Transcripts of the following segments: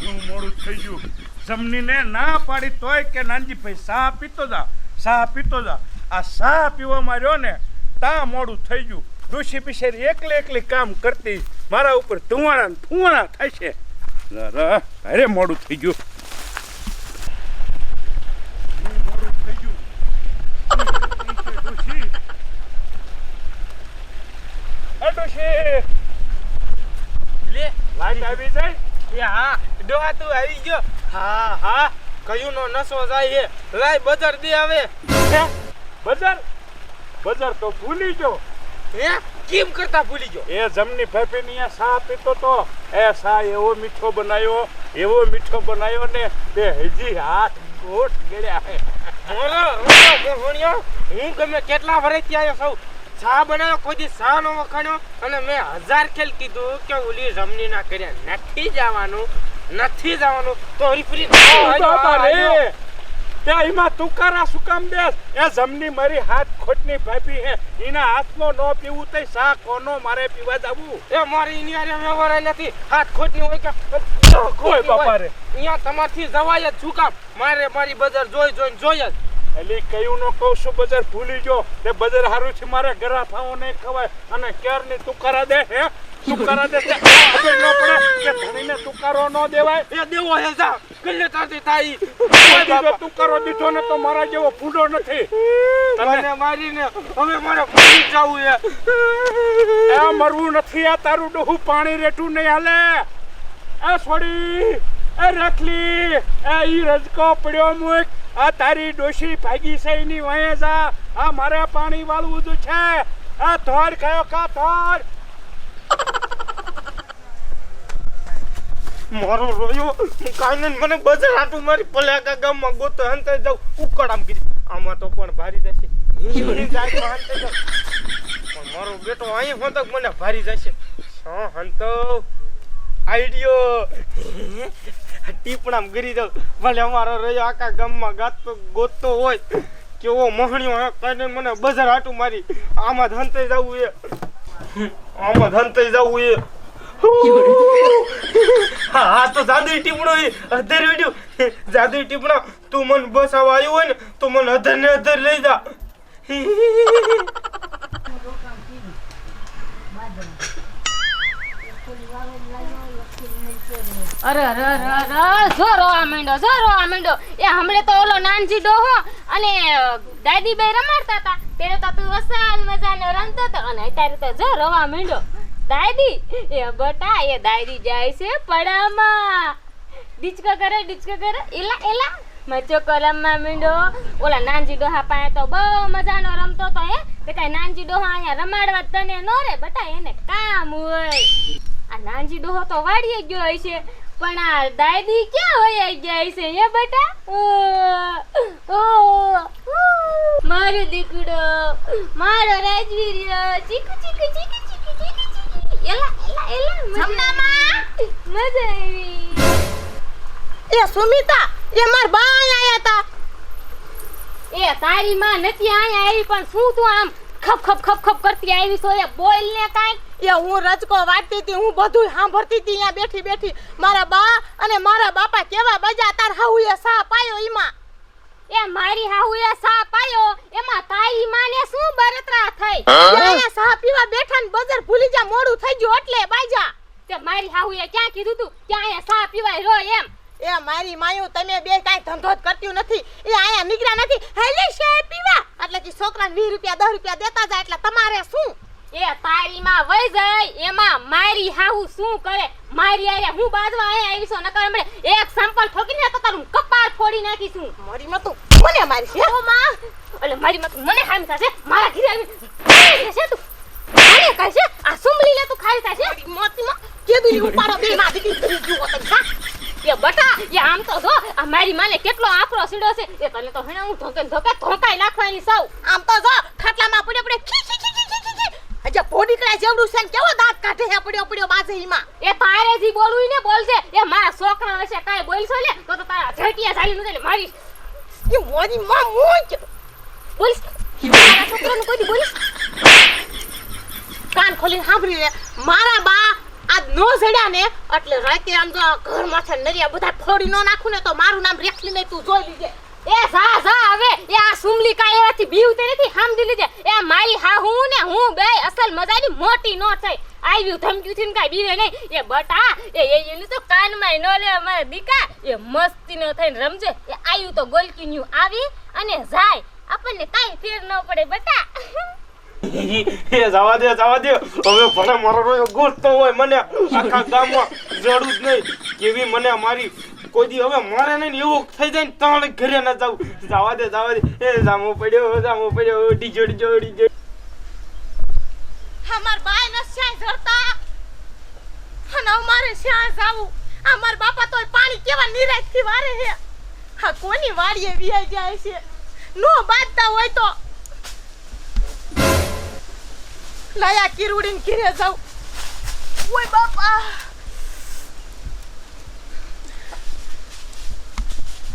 ઘણું મોડું થઈ ગયું. જમનીને ના પાડી તોય કે નાનજી ભાઈ સા પીતો જા સા પીતો જા. આ સા પીવા માર્યો ને, તા મોડું થઈ ગયું. ડોશી પિશેરી એકલી એકલી કામ કરતી, મારા ઉપર ધુવાણા ફુવાણા થાય છે. અરે મોડું થઈ ગયું. ઘણું મોડું થઈ ગયું ઈ છે ડોશી. એ ડોશી લે લાઈટ આવી જાય એ હા ડોહા તું આવી ગયો. હા હા. કયું નો નસો જાય છે લાય બજાર દે આવે. બજાર? બજાર તો ભૂલી ગયો. હે? કેમ કરતા ભૂલી ગયો? એ જમની આ સા પીતો તો. એ સા એવો મીઠો બનાવ્યો એવો મીઠો બનાવ્યો ને તે હજી હાથ ગોઠ ગળ્યા હે. હું ગમે કેટલા વર્ષથી આવ્યો સૌ ચા બનાવ્યો કોઈ દી ચા નો વખાણ્યો અને મેં હજાર ખેલ કીધું કે ઓલી રમણી ના કર્યા નથી જવાનું નથી જવાનું. તો રીફરી બાબા રે તે તુકારા શું કામ એ જમની મારી હાથ ખોટની ભાભી હે. એના હાથમાં નો પીવું તઈ સા કોનો મારે પીવા જાવું? એ મારી ઇનિયારે વ્યવહાર નથી. હાથ ખોટની હોય કે કોઈ બાપા રે અહીંયા તમારથી જવાય જ શું કામ? મારે મારી બજાર જોઈ જોઈને જોઈ જ. એલી કયું નો કહું છું બજાર ભૂલી જો તે બજાર હારું છે મારે ગરા થાવો નહીં ખવાય અને ક્યારની તુકારા દે હે? તુકારા દે તે ખબર ન પડે કે ધણીને તુકારો ન દેવાય. એ દેવો હે જા કલ્લે તારથી થાય. બીજો તુકારો દીધો ને તો મારા જેવો ફૂંડો નથી. મને મારીને હવે મારે ભૂલી જવું છે એ મરવું નથી આ તારું ડોહું પાણી રેઠું નહીં હાલે. એ છોડી. એ રખલી એ ઈ રજકો પડ્યો મુક. આ તારી ડોશી ભાગી છે વહે જા. આ મારે પાણી વાળવું જ છે. આ થોડ કયો કા થોડ મારો રોયો કાનન મને બજાર હાટું મારી પલાકા ગામમાં ગોતો હંતે જાઉં. આમ કીધી. આમાં તો પણ ભારી જશે. તો. પણ મારો બેટો અહીં હોતો મને ભારી જશે. હા હંતો આઈડિયો. ટીપણામ ગરી દઉં ભલે અમારો રહ્યો આખા ગામમાં ગાતો ગોતતો હોય. કેવો મોહણિયો હે, કાંઈ મને બજાર હાટું મારી. આમાં ધંતે જવું એ. આમાં ધંતે જવું એ. હા તો જાદુઈ ટીપણો એ. અધર વિડ્યો. જાદુઈ ટીપણો, તું મને બસાવા આવ્યું હોય ને, તો મને અધર ને અધર લઈ જા. અરે અરે અરે અરે જોરો આ માંડ્યો જોરો આ માંડ્યો એ હમણે તો ઓલો નાનજી ડોહો અને દાદી બે રમાડતા હતા. ત્યારે તો તું વસાલ મજાનો રમતો હતો અને અત્યારે તો જો રોવા માંડ્યો દાદી, એ બટા, એ દાદી જાય છે પડામાં. ડિચકો કરે ડિચકો કરે. એલા એલા મચો કલમમાં મીંડો. ઓલા નાનજી ડોહા પાસે તો બહુ મજાનો રમતો તો હે. તે નાનજી ડોહા અહીંયા રમાડવા તને નો રે. બટા, એને કામ હોય. આ નાનજી ડોહો તો વાડીએ ગયો હશે પણ આ દાદી ક્યાં વયા ગયા હશે હે બેટા? ઓ, મારો દીકડો મારો રાજવીર્ય. ચીકુ ચીકુ ચીકુ ચીકુ ચીકુ ચીકુ. એલા એલા એલા મજા મજા આવી. એ સુમિતા એ માર બા આયા તા. એ તારી માં નથી અહીંયા આવી પણ શું તું આમ ખપ ખપ ખપ ખપ કરતી આવી છો એ બોલ ને કાંઈક. એ હું રજકો વાટતી હતી હું બધું સાંભળતી હતી અહીંયા બેઠી બેઠી. મારા બા અને મારા બાપા કેવા બજા તાર હાઉએ સા પાયો ઈમાં એ મારી હાહુએ સા પાયો એમાં તારી માને શું બરતરા થઈ? એ સા પીવા બેઠા ને બજાર ભૂલી જા મોડું થઈ ગયું એટલે બાજા. તે મારી હાહુએ ક્યાં કીધું તું? કે અહીંયા સા પીવાય રો એમ. એ મારી માયું તમે બે કાંઈ ધંધો જ કરતી નથી. એ અહીંયા નીકળ્યા નથી. હેલી શે પીવા. એટલે કે છોકરાને વીસ રૂપિયા દસ રૂપિયા દેતા જાય એટલે તમારે શું? એ તારી માં વઈ જાય એમાં મારી હાહુ શું કરે? મારી આરે હું બાજવા અહીંયા આવી છું? નકર હમણે એક સંપલ ઠોકીને તો તારું કપાળ ફોડી નાખીશું. મારી માં તું મને મારી છે? ઓ માં! એટલે મારી માં તું મને હામી થશે? મારા ઘરે આવી છે તું? મને કહે છે? આ સુમલી લે તું ખાઈ થશે? મોતીમાં કે ઈ ઉપાડો? બે માં દીકરી કરી જુઓ હા? એ બટા એ આમ તો જો આ મારી માને કેટલો આકરો સીડો છે? એ તને તો હેણા હું ધોકે ધોકે ધોકાઈ નાખવાની સૌ. આમ તો જો ખાટલામાં પડ્યો પડ્યો ખી ખી ખી ખી ખી ખી હજે જેવડું છે ને કેવો દાંત કાઢે હે પડ્યો પડ્યો બાજરીમાં? એ તારે જી બોલવું ને બોલશે. એ મારા છોકરા વિશે કાંઈ બોલશો લે તો તો તારા ઝટિયા ઝાલી નું મારી એ મોરી માં મૂંચ બોલીશ? મારા છોકરાનું કોઈ બોલીશ? કાન ખોલીને સાંભળી લે. મારા બા આ નો જડ્યા ને એટલે રાતે આમ જો ઘર માથે નરિયા બધા ફોડી નો નાખું ને તો મારું નામ રેખલી ને તું જોઈ લીજે. એ જા જા, હવે. એ આ સુમલી કાય એવાથી બીવતી નથી સમજી લીધે એ મારી હા હું ને હું બે અસલ મજાની મોટી નો થઈ. આવ્યું ધમક્યું થી કાંઈ બીવે નહીં. એ બટા, એ એનું તો કાનમાં ન લે મારા દીકા. એ મસ્તી નો થઈને રમજે. એ આવ્યું તો ગોલકીન્યું આવી અને જાય. આપણને કાંઈ ફેર ન પડે બટા. એ જવા દે જવા દે હવે ભલે મારો રોયો હોય મને આખા ગામમાં જડું જ નહીં કેવી મને મારી કોઈ દી હવે મારે નહીં એવું થઈ જાય ને તમારે ઘરે ના જાવ જવા દે જવા દે એ જામો પડ્યો જામો પડ્યો ડીજો ડીજો ડીજો અમાર બાય ન શ્યાય જરતા અને અમારે શ્યાય જાવું. અમાર બાપા તો પાણી કેવા નિરાશથી વારે હે હા કોની વાડીએ વિહાઈ જાય છે? નો બાંધતા હોય તો લાયા કિરુડીન ઘીરે જાવ ઓય બાપા.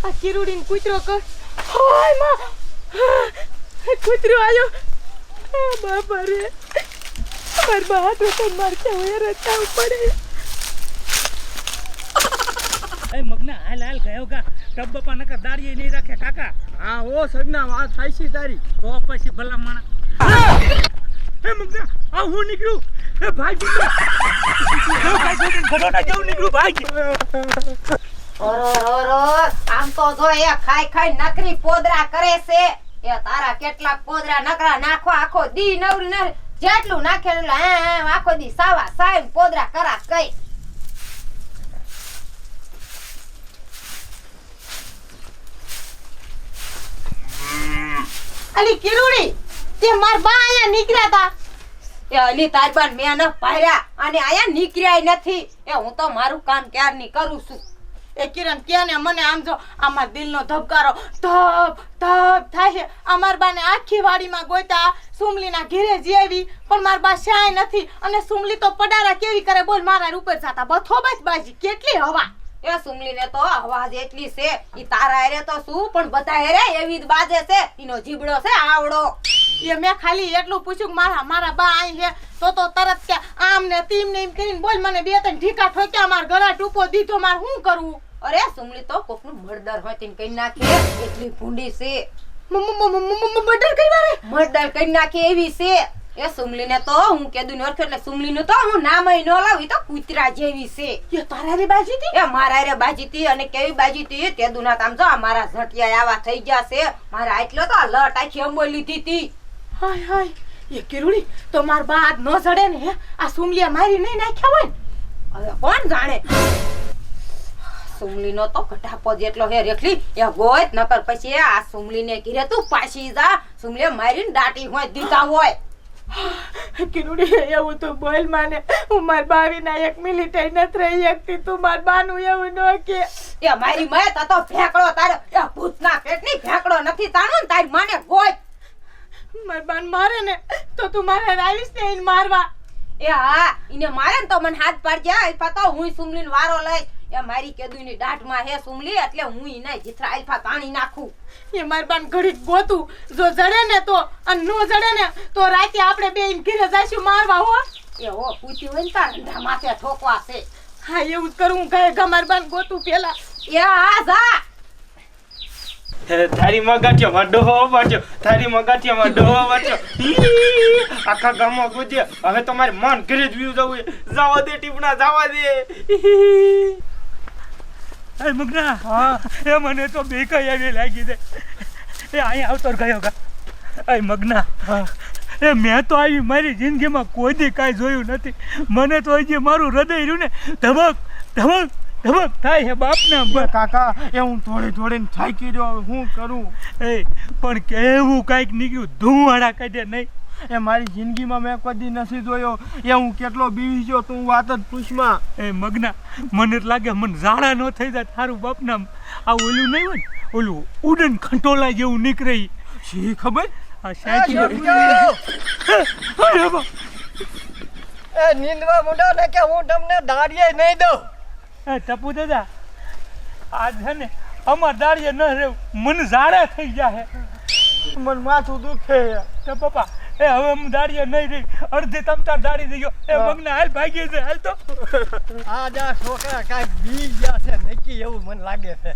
આ કિરુડીન કૂતરો કર. હાયમાં. કૂતરો આયો. આ બાપા રે. માર બા તો તો માર કે હોય રચાવ પડે. એ મગના હાલ હાલ ગયો ગા. ટબ બપા નકર દાડીએ નહીં રાખે કાકા. હા ઓ સગના વાત થાય છે તારી. તો પછી ભલા માણા એ મગના આ હું નીકળ્યું એ ભાઈ ઘરોડા જેવું નીકળું ભાઈ ઓરો ઓરો આમ તો જો એ ખાઈ ખાઈ નકરી પોદરા કરે છે. એ તારા કેટલા પોદરા નકરા નાખો, આખો દી નવરી નર જેટલું નાખે એટલું આખો દી સાવા સાહેબ પોદરા કરા કઈ. અલી, કિરુડી તે માર બા અહીંયા નીકળ્યા તા. એ અલી તારબાન મેં ન પાર્યા અને આયા નીકળ્યા નથી. એ હું તો મારું કામ ક્યારની કરું છું? એ કિરણ કે ને મને આમ જો આમાં દિલનો ધબકારો ધબ ધબ થાય છે. અમાર બાને આખી વાડીમાં ગોતા સુમલીના ઘેરે જેવી પણ માર બા શાય નથી. અને સુમલી તો પડારા કેવી કરે બોલ મારા ઉપર જાતા. બથો બસ બાજી કેટલી હવા. એ સુમલીને તો અવાજ એટલી છે ઈ તારા હેરે તો શું? પણ બધા હેરે એવી જ બાજે છે. ઈનો જીબડો છે આવડો. એ મેં ખાલી એટલું પૂછ્યું મારા મારા બા અહીં છે તો તો તરત કે આમ ને તીમ ને એમ કરીને બોલ મને બે ત્રણ ઢીકા ઠોક્યા માર ગળા ટૂંકો દીધો માર શું કરવું અરે સુમલી તો કોકનું મર્ડર હોય તેને કઈ નાખે. એટલી ભૂંડી છે. મર્ડર કઈ મર્ડર કરી નાખે એવી છે. એ સુમલીને તો હું કે ને ઓળખ્યો એટલે સુમલીનું તો હું નામ અહીં ન લાવી તો કૂતરા જેવી છે. એ તારા રે બાજી હતી? એ મારા રે બાજીતી અને કેવી બાજીતી તે દુના તામ જો આ મારા ઝટિયા આવા થઈ ગયા છે. મારા આટલો તો લટ આખી અંબો લીધી હતી. હાય હાય. એ કિરુડી તો માર બાદ ન જડે ને આ સુમલિયા મારી નહીં નાખ્યા હોય ને? હવે કોણ જાણે? સુમલીનો તો ઘટાપો જેટલો હે રેખલી એ ગોત નકર પછી આ સુમલીને ઘીરે તું પાછી જા. સુમલીએ મારીને દાટી હોય દીધા હોય. કિરુડી એવું તો બોલ માને. હું માર બાવીના એક મિનિટ નથી રહી શકતી. તું માર બાનું એવું ન કે. એ મારી માએ તો તો ફેંકડો તારો. એ ભૂતના પેટની ફેંકડો નથી તાણો ને તારી માને ગોય. માર બાન મારે ને તો તું મારે રાવીશ ને મારવા. એ હા ઈને મારે ને તો મને હાથ પાડજે. એ તો હું સુમલીન વારો લઈ એ મારી કેદુની દાઢમાં હે સુમલી એટલે હું ઈને જીથરા આલ્ફા તાણી નાખું. એ માર બાન ઘડી ગોતું. જો જડે ને તો અને નો જડે ને તો રાતે આપણે બે ઈને ઘરે જાશું મારવા હો. એ હો પૂછ્યું હોય ને તાર અંધા માથે ઠોકવા છે. હા એવું જ કરું ગયે ગમાર બાન ગોતું પેલા. એ હા જા. તારી મગાઠિયો માં ડોહો વાટ્યો તારી મગાઠિયો માં ડોહો વાટ્યો આખા ગામમાં ગોત્યા હવે તો મારે મન ઘરે જ વ્યુ જવું. જવા દે ટીપણા જવા દે. એ મગના હા એ મને તો બેકાઈ આવી લાગી દે એ અહીંયા આવતો ગયો કા એ મગના હા. એ મેં તો આવી મારી જિંદગીમાં કોઈ દી કાંઈ જોયું નથી. મને તો હજી મારું હૃદય રહ્યું ને ધબક ધબક ધબક થાય છે બાપને કાકા એ હું થોડી થોડીને થાકી રહ્યો હવે શું કરું? એ પણ કેવું કાંઈક નીકળ્યું ધુવાડા કાઢે નહીં. એ મારી જિંદગીમાં મેં કદી નથી જોયો. એ હું કેટલો બીવી ગયો તું વાત જ પૂછમાં. એ મગના મને લાગે મને ઝાડા ન થઈ જાય તારું બાપના આ ઓલું નહીં હોય ઓલું ઉડન ખંટોલા જેવું નીકળે શી ખબર? આ સાચી એ નીંદવા મુંડા ને કે હું તમને દાડીએ નહીં દઉં? એ ટપુ દાદા આ છે ને અમાર દાડીએ ન રહેવું. મને ઝાડા થઈ જાય મને માથું દુખે. તો પપ્પા એ હવે હું દાડીએ નહીં રહી. અડધી તમતાર દાડી થઈ ગયો. એ મગના હાલ ભાગી છે. હાલ તો. આ જા છોકરા કાંઈક બી ગયા છે. નક્કી એવું મને લાગે છે.